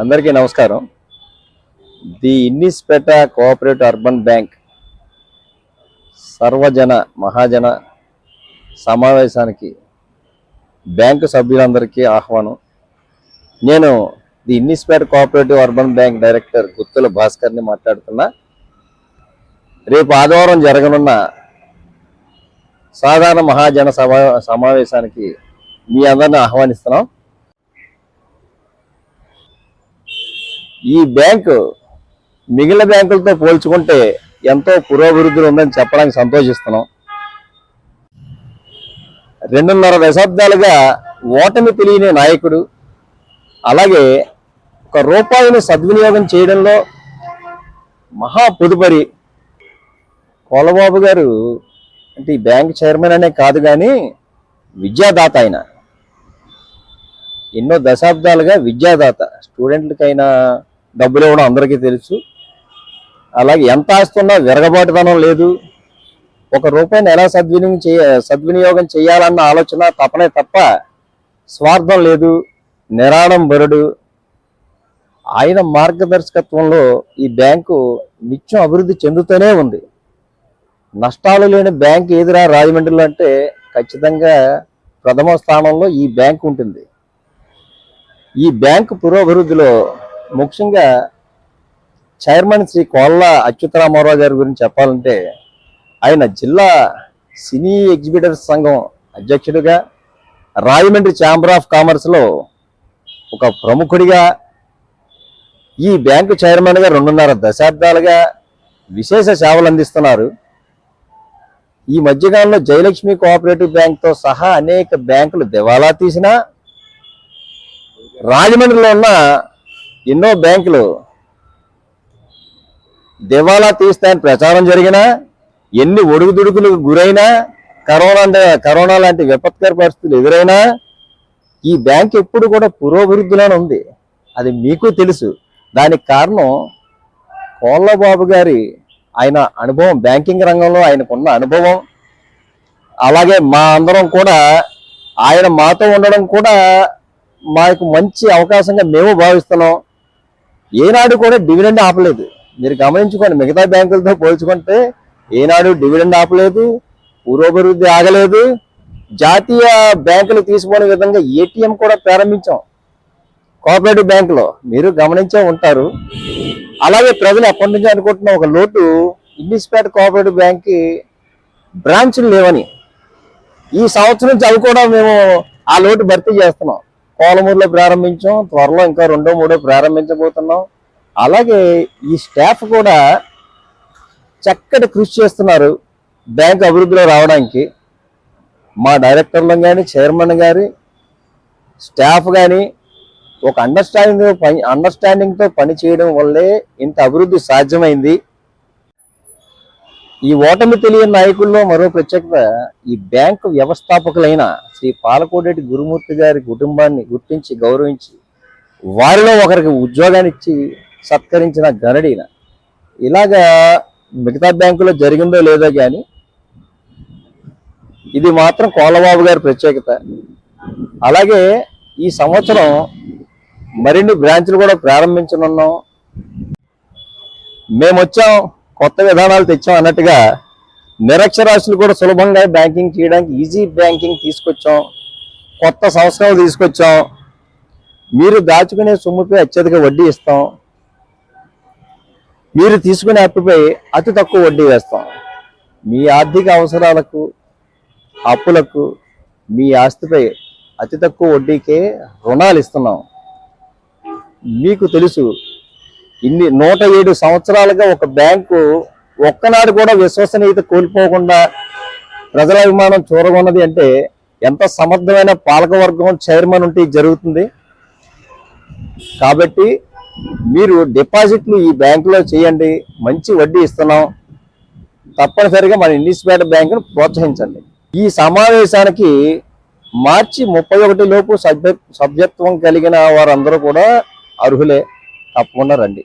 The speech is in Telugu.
అందరికీ నమస్కారం. The Innispeta cooperative urban bank సర్వజన మహాజన సమావేశానికి బ్యాంకు సభ్యులందరికీ ఆహ్వానం. నేను the Innispeta cooperative urban bank director Guttula భాస్కర్ని మాట్లాడుతున్నా. రేపు ఆదివారం జరగనున్న సాధారణ మహాజన సమా సమావేశానికి మీ అందరిని ఆహ్వానిస్తున్నాం. ఈ బ్యాంకు మిగిలిన బ్యాంకులతో పోల్చుకుంటే ఎంతో పురోభివృద్ధిలో ఉందని చెప్పడానికి సంతోషిస్తున్నాం. రెండున్నర దశాబ్దాలుగా ఓటమి తెలియని నాయకుడు అలాగే ఒక రూపాయిని సద్వినియోగం చేయడంలో మహా పొదుపరి కోలబాబు గారు. అంటే ఈ బ్యాంక్ చైర్మన్ అనే కాదు కానీ విద్యాదాత ఆయన. ఎన్నో దశాబ్దాలుగా విద్యాదాత స్టూడెంట్లకైనా డబ్బులు ఇవ్వడం అందరికీ తెలుసు. అలాగే ఎంత ఆస్తున్నా విరగబాటుతనం లేదు. ఒక రూపాయిని ఎలా సద్వినియోగం చేయ సద్వినియోగం చేయాలన్న ఆలోచన తపనే తప్ప స్వార్థం లేదు నిరాడంబరుడు ఆయన మార్గదర్శకత్వంలో ఈ బ్యాంకు నిత్యం అభివృద్ధి చెందుతూనే ఉంది. నష్టాలు లేని బ్యాంక్ ఎదురా రాజమండ్రిలో అంటే ఖచ్చితంగా ప్రథమ స్థానంలో ఈ బ్యాంక్ ఉంటుంది. ఈ బ్యాంకు పురోభివృద్ధిలో ముఖ్యంగా చైర్మన్ శ్రీ కోళ్ళ అచ్యుతరామారావు గారి గురించి చెప్పాలంటే ఆయన జిల్లా సినీ ఎగ్జిబిటర్స్ సంఘం అధ్యక్షుడిగా రాజమండ్రి ఛాంబర్ ఆఫ్ కామర్స్లో ఒక ప్రముఖుడిగా ఈ బ్యాంకు చైర్మన్గా రెండున్నర దశాబ్దాలుగా విశేష సేవలు అందిస్తున్నారు. ఈ మధ్యకాలంలో జయలక్ష్మి కోఆపరేటివ్ బ్యాంక్తో సహా అనేక బ్యాంకులు దివాలా తీసినా రాజమండ్రిలో ఉన్న ఎన్నో బ్యాంకులు దివాలా తీస్తాయని ప్రచారం జరిగినా ఎన్ని ఒడుగుదుడుకులకు గురైనా కరోనా అంటే కరోనా లాంటి విపత్కర పరిస్థితులు ఎదురైనా ఈ బ్యాంక్ ఎప్పుడు కూడా పురోభివృద్ధిలోనే ఉంది. అది మీకు తెలుసు. దానికి కారణం కోళ్ళబాబు గారి ఆయన అనుభవం బ్యాంకింగ్ రంగంలో ఆయనకున్న అనుభవం. అలాగే మా అందరం కూడా ఆయన మాతో ఉండడం కూడా మాకు మంచి అవకాశంగా మేము భావిస్తున్నాం. ఏనాడు కూడా డివిడెండ్ ఆపలేదు. మీరు గమనించుకోండి మిగతా బ్యాంకులతో పోల్చుకుంటే ఏనాడు డివిడెండ్ ఆపలేదు పురోభివృద్ధి ఆగలేదు. జాతీయ బ్యాంకులు తీసుకునే విధంగా ఏటీఎం కూడా ప్రారంభించాం. కోఆపరేటివ్ బ్యాంకులో మీరు గమనించే ఉంటారు. అలాగే ప్రజలు ఎప్పటి నుంచి అనుకుంటున్న ఒక లోటు ఇండిస్పేట్ కోఆపరేటివ్ బ్యాంక్కి బ్రాంచ్లు లేవని. ఈ సంవత్సరం నుంచి అవి కూడా మేము ఆ లోటు భర్తీ చేస్తున్నాం. కోలమూరులో ప్రారంభించాం. త్వరలో ఇంకా రెండో మూడో ప్రారంభించబోతున్నాం. అలాగే ఈ స్టాఫ్ కూడా చక్కటి కృషి చేస్తున్నారు బ్యాంక్ అభివృద్ధిలో రావడానికి. మా డైరెక్టర్లు కానీ చైర్మన్ గారి స్టాఫ్ కానీ ఒక అండర్స్టాండింగ్ పని అండర్స్టాండింగ్తో పని చేయడం వల్లే ఇంత అభివృద్ధి సాధ్యమైంది. ఈ ఓటమి తెలియని నాయకుల్లో మరో ప్రత్యేకత ఈ బ్యాంకు వ్యవస్థాపకులైన శ్రీ పాలకోడేటి గురుమూర్తి గారి కుటుంబాన్ని గుర్తించి గౌరవించి వారిలో ఒకరికి ఉద్యోగాన్ని ఇచ్చి సత్కరించిన గనడీన ఇలాగా మిగతా బ్యాంకులో జరిగిందో లేదో కానీ ఇది మాత్రం కోలబాబు గారి ప్రత్యేకత. అలాగే ఈ సంవత్సరం మరిన్ని బ్రాంచ్లు కూడా ప్రారంభించనున్నాం. మేము వచ్చాం కొత్త విధానాలు తెచ్చాం అన్నట్టుగా నిరక్షరాస్యులు కూడా సులభంగా బ్యాంకింగ్ చేయడానికి ఈజీ బ్యాంకింగ్ తీసుకొచ్చాం. కొత్త సంవత్సరాలు తీసుకొచ్చాం. మీరు దాచుకునే సొమ్ముపై అత్యధిక వడ్డీ ఇస్తాం. మీరు తీసుకునే అప్పుపై అతి తక్కువ వడ్డీ వేస్తాం. మీ ఆర్థిక అవసరాలకు అప్పులకు మీ ఆస్తిపై అతి తక్కువ వడ్డీకే రుణాలు ఇస్తున్నాం. మీకు తెలుసు ఇన్ని నూట ఏడు సంవత్సరాలుగా ఒక బ్యాంకు ఒక్కనాడు కూడా విశ్వసనీయత కోల్పోకుండా ప్రజల అభిమానం చూరగొన్నది అంటే ఎంత సమర్థమైన పాలకవర్గం చైర్మన్ ఉంటే ఇది జరుగుతుంది. కాబట్టి మీరు డిపాజిట్లు ఈ బ్యాంకులో చేయండి మంచి వడ్డీ ఇస్తున్నాం. తప్పనిసరిగా మన ఇండిస్పేట బ్యాంకును ప్రోత్సహించండి. ఈ సమావేశానికి మార్చి ముప్పై ఒకటి లోపు సభ్య సభ్యత్వం కలిగిన వారందరూ కూడా అర్హులే. తప్పకుండా రండి.